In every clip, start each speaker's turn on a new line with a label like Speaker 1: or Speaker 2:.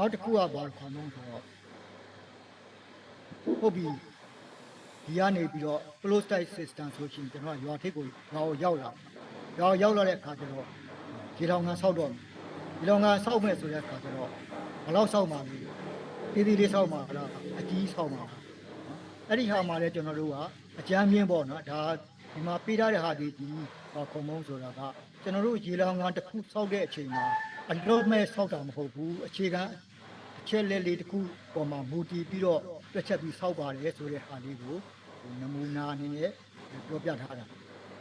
Speaker 1: နောက်တစ်ခုကဘာလို့ခေါ်မလဲဆိုတော့ဟုတ်ပြီဒီကနေပြီးတော့ close type system ဆိုရှင်ကျွန်တော်ကရွာထိပ်ကိုရွာကိုရောက်လာရွာကိုရောက်လာတဲ့အခါကျတော့ဒီလောင်ငံဆောက်တော့မယ်ဒီလောင်ငံဆောက်မယ်ဆိုတဲ့အခါကျတော့ဘယ်လောက်ဆောက်မှာလဲတီးတီးလေးဆောက်မှာလားအကြီးဆောက်မှာလားအဲ့ဒီဟာမှာလည်းကျွန်တော်တို့ကအကြမ်းမြင့်ပေါ့နော်ဒါဒီမှာပေးထားတဲ့ဟာဒီဒီဟောခုံမုံဆိုတာကကျွန်တော်တို့ရေလောင်ငံတစ်ခုဆောက်တဲ့အချိန်မှာအလုံးမဲ့ဆောက်တာမဟုတ်ဘူးအခြေခံ အချက်လက်လေးတစ်ခုပေါ်မှာမူတည်ပြီးတော့တွက်ချက်ပြီးစောက်ပါတယ်ဆိုတဲ့ဟာလေးကိုဟိုနမူနာအနေနဲ့ပြောပြထားတာ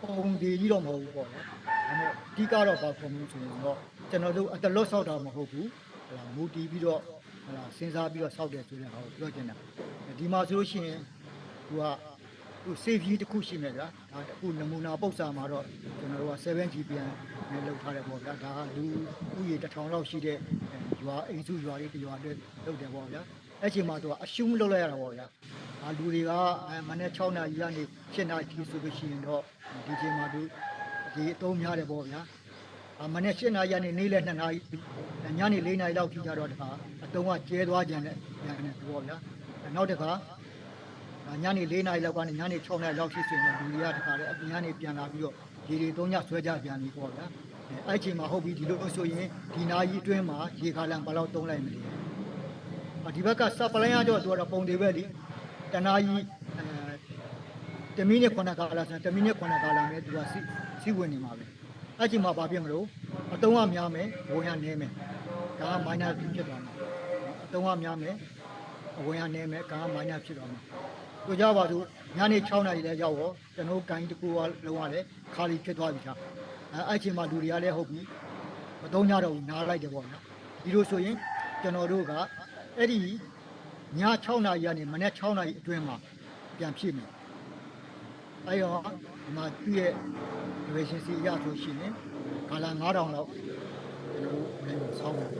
Speaker 1: ပုံဒီကြီးတော့မဟုတ်ဘူးပေါ့နော်ဒါပေမဲ့အဓိကတော့ဘာပုံလို့ဆိုရင်တော့ကျွန်တော်တို့အတလွတ်စောက်တာမဟုတ်ဘူးဟလာမူတည်ပြီးတော့ဟလာစဉ်းစားပြီးတော့စောက်တယ်ဆိုတဲ့ဟာကိုပြောချင်တာဒီမှာဆိုလို့ရှိရင်သူကသူ save တစ်ခုရှိမယ်ဗျာဒါတစ်ခုနမူနာပု္ပ္ပစာမှာတော့ကျွန်တော်တို့က 7GPN နဲ့လောက်ထားတယ်ပေါ့ဗျာဒါကလူဥယေတစ်ထောင်လောက်ရှိတဲ့ ရွာအိမ်စုရွာလေးတစ်ရွာတည်းလောက်တယ်ပေါ့ဗျာအဲ့ချိန်မှာသူကအရှုံးလုပ်လိုက်ရတာပေါ့ဗျာအာလူတွေကအဲမနေ့6နာရီကနေ7နာရီဆိုလို့ရှိရင်တော့ဒီချိန်မှာသူဒီအသုံးများတယ်ပေါ့ဗျာအမနေ့7နာရီကနေနေ့လယ်2နာရီညနေ4နာရီလောက်ထိကြတော့တခါအတုံးကကျဲသွားကြတယ်ညနေပေါ့ဗျာနောက်တစ်ခါညနေ၄နာရီလောက်ကနေညနေ6နာရီလောက်ရှိဆိုရင်လူတွေကတခါလေအပြင်ကနေပြန်လာပြီးတော့ရေတွေသုံးညဆွဲကြပြန်ပြီပေါ့ဗျာ အဲအဲ့ချိန်မှာဟုတ်ပြီဒီလိုဆိုရင်ဒီနာရီအတွင်းမှာရေခါလန်ဘယ်လောက်သုံးလိုက်မလဲအဒီဘက်ကစပလိုင်းရတော့သူကတော့ပုံတွေပဲလीတနာရီအဲတမီနဲ့9ကာလဆိုတမီနဲ့9ကာလနဲ့သူကစီစီဝင်နေမှာပဲအဲ့ချိန်မှာဘာဖြစ်မလို့အတုံးကများမယ်ဝင်ရနည်းမယ်ဒါက minor ဖြစ်သွားမှာအတုံးကများမယ်အဝင်ရနည်းမယ်ကာက minor ဖြစ်သွားမှာတို့ကြပါစို့ညနေ6နာရီလဲရောက်တော့ကျွန်တော်ကိုင်းတစ်ခုကလုံးဝလဲခါလီဖြစ်သွားပြီခါ အဲအဲ့ချိန်မှာလူတွေကလည်းဟုတ်ပြီမသုံးကြတော့ဘူးနားလိုက်တယ်ပေါ့နော်ဒီလိုဆိုရင်ကျွန်တော်တို့ကအဲ့ဒီည6နာရီကနေမနေ့6နာရီအတွင်းမှာပြန်ဖြည့်မယ်အဲ့တော့ဒီမှာသူ့ရဲ့ duration စီရဆိုရှင်ကာလာ9000လောက်ကျွန်တော်တို့လည်းဆောင်းမယ်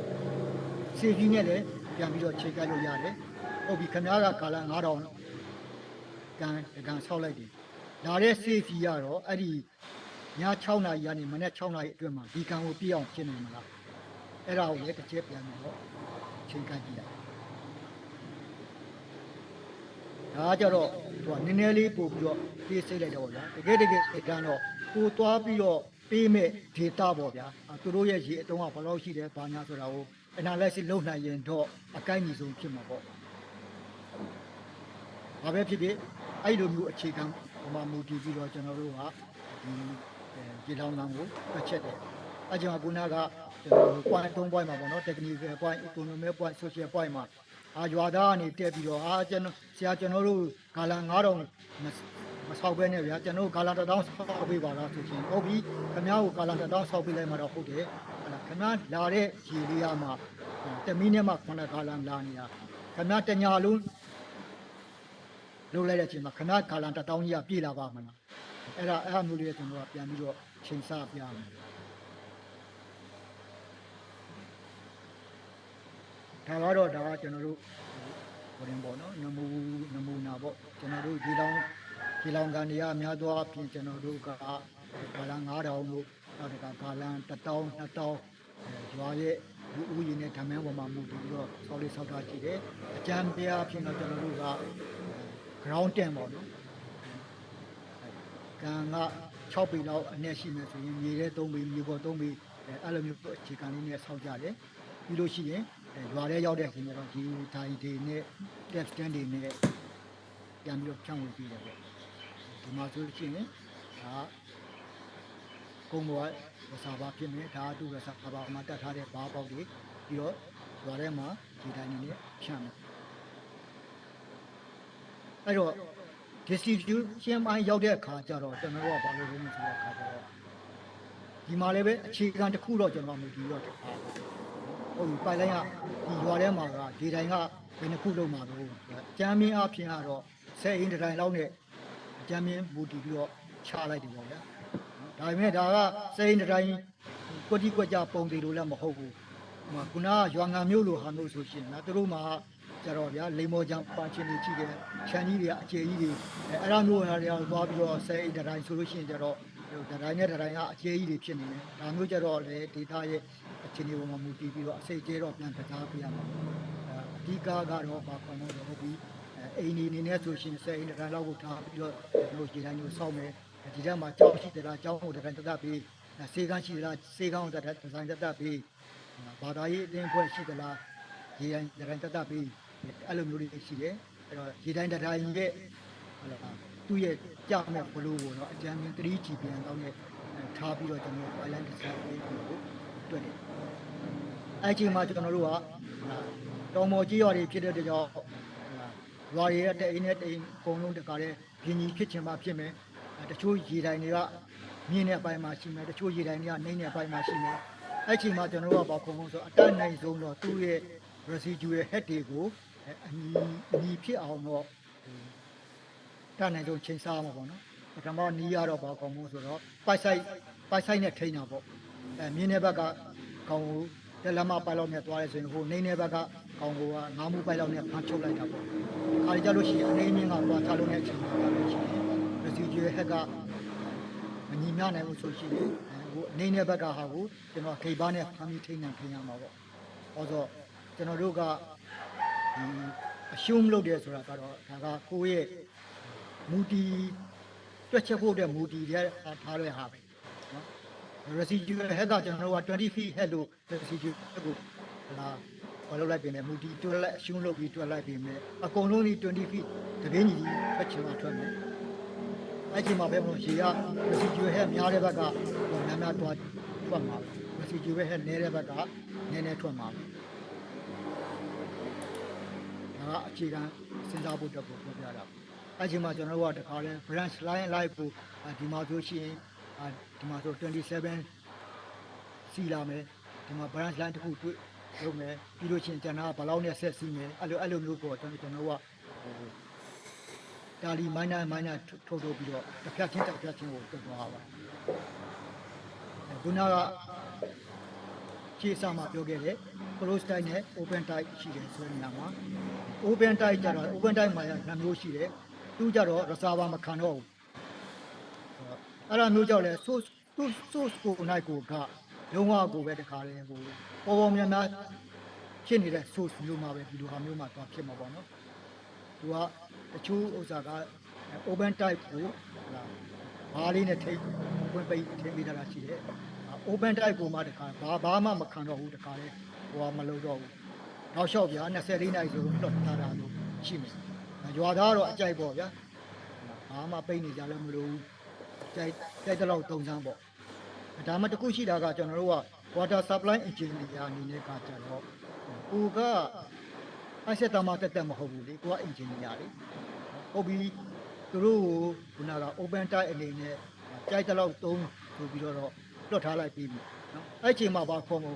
Speaker 1: စီကြီးနဲ့လည်းပြန်ပြီးတော့ချိန်ကပ်လို့ရတယ်ဟုတ်ပြီခင်ဗျားကကာလာ9000လောက်ကန်ကန်ဆောက်လိုက်တယ်။လာတဲ့ safety ကတော့အဲ့ဒီ ည6နာရီကနေမနေ့6နာရီအတွင်းမှာဒီကန်ကိုပြည့်အောင်ဖြစ်နေမှာလား။အဲ့ဒါကိုလည်းတစ်ချက်ပြန်ပြီးတော့ချိန်ကန်ကြည့်လိုက်။ဒါကကြတော့သူကနည်းနည်းလေးပို့ပြီးတော့ပြေးစိတ်လိုက်တော့ဗျာ။တကယ်တကယ်ကန်တော့ကိုသွားပြီးတော့ပေးမဲ့ data ပေါ့ဗျာ။အဲသူတို့ရဲ့ရေအတုံးကဘယ်လောက်ရှိတယ်ဘာညာဆိုတာကို analysis လုပ်နိုင်ရင်တော့အကိုက်ညီဆုံးဖြစ်မှာပေါ့။ဘာပဲဖြစ်ဖြစ်အဲ့လိုမျိုးအခြေခံဟိုမှာမူတည်ပြီးတော့ကျွန်တော်တို့ကဒီ ဒီလောင်လောင်ကိုပတ်ချက်တယ်အဲ့ကြောင့်ခုနကကျွန်တော်တို့ point 3 point မှာပေါ့နော် technical point economic point social point မှာအာရွာသားကနေတက်ပြီးတော့အာကျွန်တော်ဆရာကျွန်တော်တို့ဂါလန်9000မဆောက်ပဲနဲ့ဗျာကျွန်တော်ဂါလန်1000ဆောက်ပေးပါလားဆိုရှင်ဟုတ်ပြီခင်ဗျားကိုဂါလန်1000ဆောက်ပေးလိုက်မှတော့ဟုတ်တယ်ဟလာခင်ဗျားလာတဲ့ရေလေးရမှာတမီးနဲ့မှ9ဂါလန်လာနေတာခင်ဗျားတညာလုံးလုပ်လိုက်တဲ့အချိန်မှာခဏကာလန်တစ်တောင်းကြီးကပြေးလာပါမလား အဲ့ဒါအဲ့အမျိုးလေးကျွန်တော်ကပြန်ပြီးတော့ချိန်ဆပြရမယ်ဒါကတော့ဒါကကျွန်တော်တို့ဟိုရင်ပေါ့နော်နမူနမူနာပေါ့ကျွန်တော်တို့ဒီလောင်ဒီလောင်ကန်တွေကအများသောအားဖြင့်ကျွန်တော်တို့ကကာလန်9000လို့နောက်တစ်ခါကာလန်1000 2000အဲရွာရဲ့လူဦးရေနဲ့ဓမ္မန်းပေါ်မှာမူတည်ပြီးတော့ဆောက်လေးဆောက်ထားကြည့်တယ်အကြမ်းပြားအဖြစ်တော့ကျွန်တော်တို့က ground 10ပေါ့နော် ကံက6ပေလောက်အနည်းရှိမယ်ဆိုရင်မြေထဲ3ပေမြေပေါ်3ပေအဲအဲ့လိုမျိုးအခြေခံလေးနဲ့ဆောက်ကြတယ်ပြီးလို့ရှိရင်အဲရွာထဲရောက်တဲ့ခင်ဗျာတော့ဒီဓာတ်တွေနဲ့ test stand တွေနဲ့ပြန်ပြီးတော့ဖြန့်ဝေပြီးတယ်ပေါ့ဒီမှာဆိုလို့ရှိရင်ဒါကုန်းပေါ်ကစာပါဖြစ်မယ်ဒါအတူကစာပါမှာတက်ထားတဲ့ဘားပေါက်တွေပြီးတော့ရွာထဲမှာဒီတိုင်းနေနဲ့ဖြန့်မယ်အဲ့တော့ distribution မိုင်းရောက်တဲ့အခါကျတော့ကျွန်တော်တို့ကဘာလို့လုပ်မလဲဆိုတဲ့အခါကျတော့ဒီမှာလည်းပဲအခြေခံတစ်ခုတော့ကျွန်တော်မူတည်တော့ထားပါဟုတ်ပြီပိုင်လိုင်းကဒီရွာထဲမှာကဒီတိုင်းကဘယ်နှခုလုံးမှာတော့အကြမ်းမင်းအဖြစ်ကတော့10အင်းတစ်တိုင်းလောက်နဲ့အကြမ်းမင်းမူတည်ပြီးတော့ချလိုက်တယ်ပေါ့ဗျာဒါပေမဲ့ဒါက10အင်းတစ်တိုင်းကွက်တိကွက်ကြပုံတွေလို့လည်းမဟုတ်ဘူးဟိုမှာခုနကရွာငံမျိုးလိုဟာမျိုးဆိုရှင်နော်သူတို့မှာ ကြတော့ဗျာလိမ္မောကြောင့်ပါချင်းနေကြည့်တယ်ခြံကြီးတွေကအကျယ်ကြီးတွေအဲအဲ့ဒါမျိုးဟာတွေကသွားပြီးတော့ဆဲအိတ်တိုင်းဆိုလို့ရှိရင်ကြတော့ဟိုဒတိုင်းနဲ့ဒတိုင်းကအကျဲကြီးတွေဖြစ်နေတယ်ဒါမျိုးကြတော့လေဒေတာရဲ့အခြေအနေပေါ်မှာမူတည်ပြီးတော့အစိတ်ကျဲတော့ပြန်ကစားပြရမှာပေါ့အဲအဓိကကတော့ဘာခေါ်လို့လဲဟုတ်ပြီအဲအိမ်နေနေနဲ့ဆိုရှင်ဆယ်အိမ်ဒတိုင်းလောက်ကိုထားပြီးတော့ဒီလိုခြေတိုင်းကိုစောက်မယ်ဒီထဲမှာကြောက်ရှိသလားကြောက်ကိုဒတိုင်းတက်တက်ပြီးစေကန်းရှိသလားစေကန်းကိုဒတိုင်းဒတိုင်းတက်တက်ပြီးဘာသာရေးအသင်းဖွဲ့ရှိသလားဒီတိုင်းဒတိုင်းတက်တက်ပြီး အဲ့လိုမျိုးတွေရှိတယ်အဲ့တော့ဒီတိုင်းဒတိုင်းရဲ့ဟုတ်လားသူ့ရဲ့ကြောက်မဲ့ဘလို့ကိုတော့အကြမ်းမြင် 3G ပြန်တော့နဲ့ထားပြီးတော့ကျွန်တော် island design လေးကိုတွေ့တယ်။အဲ့ချိန်မှာကျွန်တော်တို့ကဟုတ်လားတော်မော်ကြီးရွာတွေဖြစ်တဲ့အတွက်ကြောင့်ဟုတ်လားရွာတွေရဲ့တအိမ်နဲ့တအိမ်အကုန်လုံးတကားတဲ့ပြင်းကြီးဖြစ်ချင်မှဖြစ်မယ်။တချို့ရေတိုင်တွေကမြင်းတဲ့အပိုင်းမှာရှိမယ်တချို့ရေတိုင်တွေကနှိမ့်တဲ့အပိုင်းမှာရှိမယ်။အဲ့ချိန်မှာကျွန်တော်တို့ကဘာခုံခုံဆိုအတတ်နိုင်ဆုံးတော့သူ့ရဲ့ residual head တွေကို အညီအညီဖြစ်အောင်တော့တတ်နိုင်ဆုံးချိန်စားမှာပေါ့နော်ပထမနီးရတော့ဘာကောင်းမို့ဆိုတော့ပိုက်ဆိုင်ပိုက်ဆိုင်နဲ့ထိန်းတာပေါ့အဲမြင်းတဲ့ဘက်ကကောင်းကိုတက်လက်မပိုက်လောက်နဲ့သွားရဲဆိုရင်ဟိုနေနေဘက်ကကောင်းကိုကငါးမှုပိုက်လောက်နဲ့ဖမ်းချုပ်လိုက်တာပေါ့ခါကြလို့ရှိရင်အနေမြင့်ကသွားချလို့တဲ့အချိန်မှာကြလို့ရှိရင် residual head ကမညီမျှနိုင်ဘူးဆိုရှိရင်ဟိုအနေနဲ့ဘက်ကဟာကိုကျွန်တော်ခိတ်ပါနဲ့ဖမ်းပြီးထိန်းနိုင်ထိန်းရမှာပေါ့ဟောဆိုကျွန်တော်တို့ကဒီ အရှုံးလုပ်တယ်ဆိုတာကတော့ဒါကကိုယ့်ရဲ့မူတီတွက်ချက်ဖို့တဲ့မူတီတွေထားရဟာပဲနော် residual head ကကျွန်တော်တို့က20 feet head လို့ residual head ကိုလာဘာလို့လိုက်ပြင်လဲမူတီတွက်လိုက်အရှုံးလုပ်ပြီးတွက်လိုက်ပြင်မယ်အကုန်လုံးဒီ20 feet တပင်းကြီးထွက်ချင်မှထွက်မယ်အဲ့ဒီမှာပဲမလို့ရေက residual head များတဲ့ဘက်ကနာနာတွားထွက်မှာပဲ residual head နည်းတဲ့ဘက်ကနည်းနည်းထွက်မှာပဲ ဒါကအခြေခံစဉ်းစားဖို့အတွက်ကိုပြောပြတာပါအဲ့ဒီမှာကျွန်တော်တို့ကတခါလဲ branch line လိုက်ဖို့ဒီမှာဆိုရှင်ဒီမှာဆို27စီလာမယ်ဒီမှာ branch line တစ်ခုတွေ့လုပ်မယ်ပြီးလို့ချင်းကျွန်တော်ကဘယ်လောက်နဲ့ဆက်စီးမယ်အဲ့လိုအဲ့လိုမျိုးပေါ့ကျွန်တော်ကျွန်တော်ကဟိုဒါလီ minor minor ထုတ်ထုတ်ပြီးတော့တစ်ဖြတ်ချင်းတစ်ဖြတ်ချင်းကိုတွတ်သွားပါခုနက ခြေစမှာပြောခဲ့တယ် close type နဲ့ open type ရှိတယ်ဆိုတဲ့နေရာမှာ open type ကြတော့ open type မှာနှစ်မျိုးရှိတယ်သူကြတော့ reservoir မခံတော့ဘူးအဲ့ဒါမျိုးကြောင့်လဲ source သူ source ကိုနိုင်ကိုကလုံးဝကိုပဲတခါလဲဟိုပေါ်ပေါ်များများဖြစ်နေတဲ့ source မျိုးမှာပဲဒီလိုဟာမျိုးမှာသွားဖြစ်မှာပေါ့နော်သူကတချို့ဥစ္စာက open type ကိုဟလာဘားလေးနဲ့ထိပ်ပွင့်ပိတ်ထိပ်ပေးထားတာရှိတယ် open type ကိုမှတခါဘာဘာမှမခံတော့ဘူးတခါလဲဟိုကမလုပ်တော့ဘူးနောက်လျှောက်ဗျာ24နိုင်ဆိုလွတ်ထားတာလို့ရှိမယ်ရွာသားတော့အကြိုက်ပေါ့ဗျာဘာမှပိတ်နေကြလည်းမလို့ကြိုက်ကြိုက်တဲ့လောက်တုံစမ်းပေါ့ဒါမှတခုရှိတာကကျွန်တော်တို့က water supply engineer အနေနဲ့ကကြတော့ကိုကအဆက်တမတက်တက်မဟုတ်ဘူးလေကိုက engineer လေဟုတ်ပြီသူတို့ကိုခုနက open type အနေနဲ့ကြိုက်တဲ့လောက်တုံးဆိုပြီးတော့ လွတ်ထားလိုက်ပြီးပြီနော်အဲ့ချိန်မှာပါခေါ်မုံ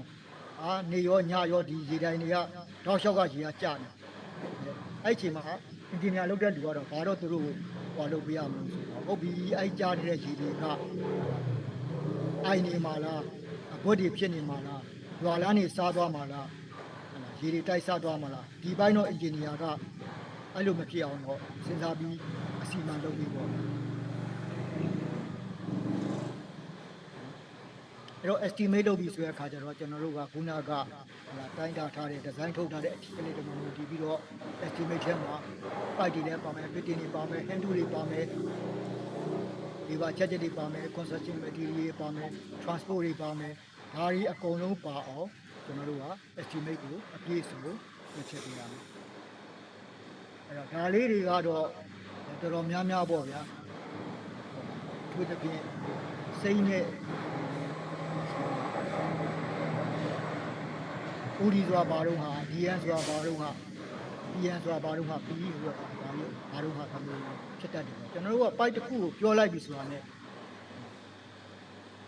Speaker 1: အာနေရောညရောဒီရေတိုင်းတွေကတောက်လျှောက်ကရေကကျနေအဲ့ချိန်မှာအင်ဂျင်နီယာလုပ်တဲ့လူကတော့ဘာတော့သူတို့ကိုဟောလုပ်ပြရမလို့ဆိုတော့ဟုတ်ပြီအဲ့ကြားနေတဲ့ရေတွေကအိုင်နေမှာလားအဘွက်တွေဖြစ်နေမှာလားရွာလန်းနေစားသွားမှာလားဟလာရေတွေတိုက်စားသွားမှာလားဒီဘိုင်းတော့အင်ဂျင်နီယာကအဲ့လိုမဖြစ်အောင်တော့စဉ်းစားပြီးအစီအမံလုပ်ပြီးပေါ့ အဲ့တော့ estimate လုပ်ပြီးဆိုတဲ့အခါကျတော့ကျွန်တော်တို့ကခုနကဟလာတိုင်းတာထားတဲ့ design ထုတ်ထားတဲ့အချိန်လေးတမန်ကိုတည်ပြီးတော့ estimate ထဲမှာ pipe တွေလည်းပါမယ် fitting တွေပါမယ် hand tool တွေပါမယ်ဒီပါချက်ချက်တွေပါမယ် construction material တွေပါမယ် transport တွေပါမယ်ဒါတွေအကုန်လုံးပါအောင်ကျွန်တော်တို့က estimate ကိုအပြည့်စုံကိုချက်ပေးရမယ်အဲ့တော့ဒါလေးတွေကတော့တော်တော်များများပေါ့ဗျာသူတစ်ပြင်းစိတ်နဲ့ ဦးဒီဆိုတာဘာတော့ဟာ DN ဆိုတာဘာတော့ဟာ PN ဆိုတာဘာတော့ဟာ PE ဆိုတာဘာလို့ဘာတော့ဟာဒါမျိုးဖြစ်တတ်တယ်ကျွန်တော်တို့က pipe တစ်ခုကိုပြောလိုက်ပြီဆိုတာ ਨੇ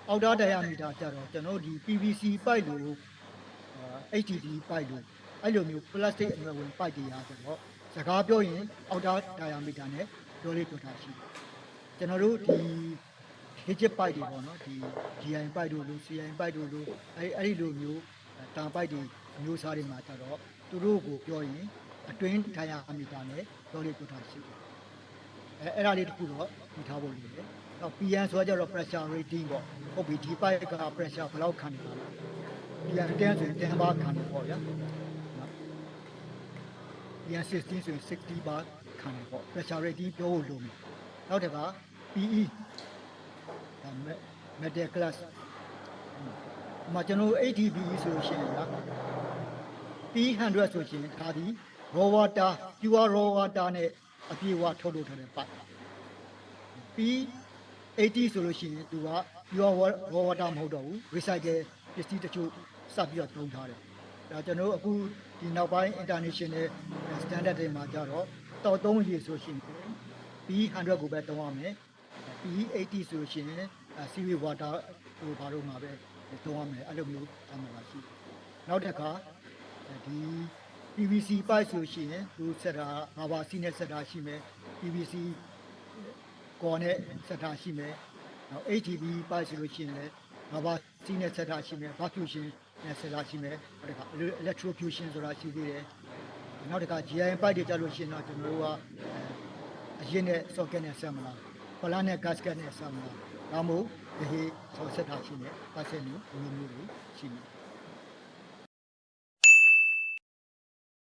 Speaker 1: အောက်တာ diameter ကြတော့ကျွန်တော်တို့ဒီ PVC pipe လို့အာ HDD pipe လို့အဲ့လိုမျိုး plastic အမျိုးဝင် pipe တွေရာဆိုတော့စကားပြောရင်အောက်တာ diameter နဲ့ပြောလေးပြောတာရှိတယ်ကျွန်တော်တို့ဒီ digit pipe တွေပေါ့နော်ဒီ GI pipe တို့လို့ CI pipe တို့လို့အဲ့အဲ့ဒီလိုမျိုးတာပိုက်တွေ အမျိုးအစားတွေမှာကြတော့သူတို့ကိုပြောရင်အတွင်းဒိုင်ယာမီတာနဲ့ပြောလေးပြောတာရှိတယ်အဲအဲ့ဒါလေးတစ်ခုတော့ဒီထားဖို့လိုတယ်နောက် PN ဆိုကြတော့ pressure rating ပေါ့ဟုတ်ပြီဒီ pipe က pressure ဘယ်လောက်ခံနေတာလဲ PN 10ဆိုရင်10ဘာခံနေပေါ့ဗျာနော် PN 16ဆိုရင်60ဘာခံနေပေါ့ pressure rating ပြောဖို့လိုမယ်နောက်တစ်ခါ PE ဒါ metal class ဟိုမှာကျွန်တော်တို့ ATPE ဆိုလို့ရှိရင်လား P100 ဆိုရှင်ဒါဒီ raw water pure raw water နဲ့အပြည့်အဝထုတ်လုပ်ထားတဲ့ပိုက် P80 ဆိုလို့ရှိရင်သူက pure wa- raw water မဟုတ်တော့ဘူး recycle ပစ္စည်းတချို့စပ်ပြီးတော့သုံးထားတယ်ဒါကျွန်တော်တို့အခုဒီနောက်ပိုင်း international standard တွေမှာကြတော့တောက်သုံးရေဆိုရှင် P100 ကိုပဲသုံးရမယ် P80 ဆိုလို့ရှိရင်အဲ seaweed water ဟိုဘာလို့မှာပဲသုံးရမယ်အဲ့လိုမျိုးအမှန်ပါရှိတယ်နောက်တစ်ခါ ဒီ PVC pipe ဆိုရှင်သူဆက်တာဘာဘာစီနဲ့ဆက်တာရှိမယ် PVC ကော်နဲ့ဆက်တာရှိမယ်နောက် HDB pipe ဆိုလို့ရှိရင်လည်းဘာဘာစီနဲ့ဆက်တာရှိမယ် vacuum ရှင်နဲ့ဆက်တာရှိမယ်နောက်တစ်ခါ electrofusion ဆိုတာရှိသေးတယ်နောက်တစ်ခါ GIM pipe တွေကြလို့ရှိရင်တော့ကျွန်တော်တို့ကအရင်နဲ့ socket နဲ့ဆက်မလားပလန်နဲ့ gasket နဲ့ဆက်မလားဒါမှမဟုတ်ဒီဟေးဆောဆက်တာရှိမယ်ပတ်စက်မျိုးမျိုးမျိုးတွေရှိမယ်